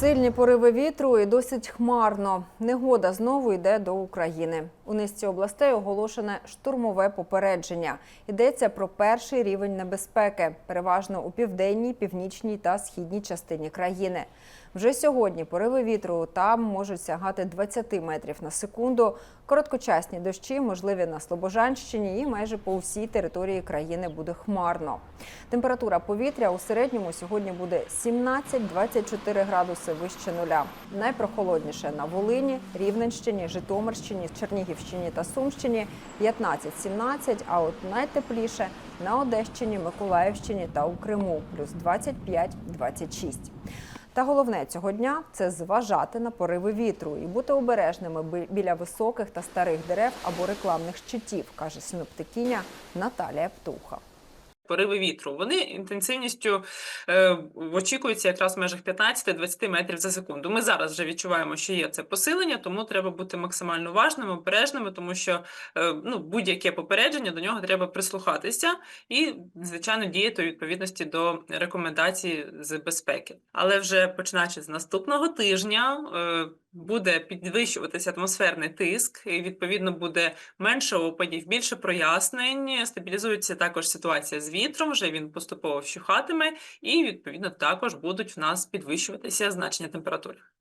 Сильні пориви вітру і досить хмарно. Негода знову йде до України. У низці областей оголошене штурмове попередження. Йдеться про перший рівень небезпеки, переважно у південній, північній та східній частині країни. Вже сьогодні пориви вітру там можуть сягати 20 метрів на секунду. Короткочасні дощі можливі на Слобожанщині і майже по всій території країни буде хмарно. Температура повітря у середньому сьогодні буде 17-24 градуси вище нуля. Найпрохолодніше на Волині, Рівненщині, Житомирщині, Чернігівщині та Сумщині 15-17, а от найтепліше на Одещині, Миколаївщині та у Криму плюс 25-26. Та головне цього дня це зважати на пориви вітру і бути обережними біля високих та старих дерев або рекламних щитів, каже синоптикиня Наталія Птуха. Пориви вітру вони інтенсивністю е, очікуються якраз в межах 15-20 метрів за секунду. Ми зараз вже відчуваємо, що є це посилення, тому треба бути максимально уважними, обережними, тому що е, ну, будь-яке попередження до нього треба прислухатися і, звичайно, діяти у відповідності до рекомендацій з безпеки. Але вже починаючи з наступного тижня. Е, Буде підвищуватися атмосферний тиск, і відповідно буде менше опадів, більше прояснень. Стабілізується також ситуація з вітром. Вже він поступово вщухатиме, і відповідно також будуть в нас підвищуватися значення температури.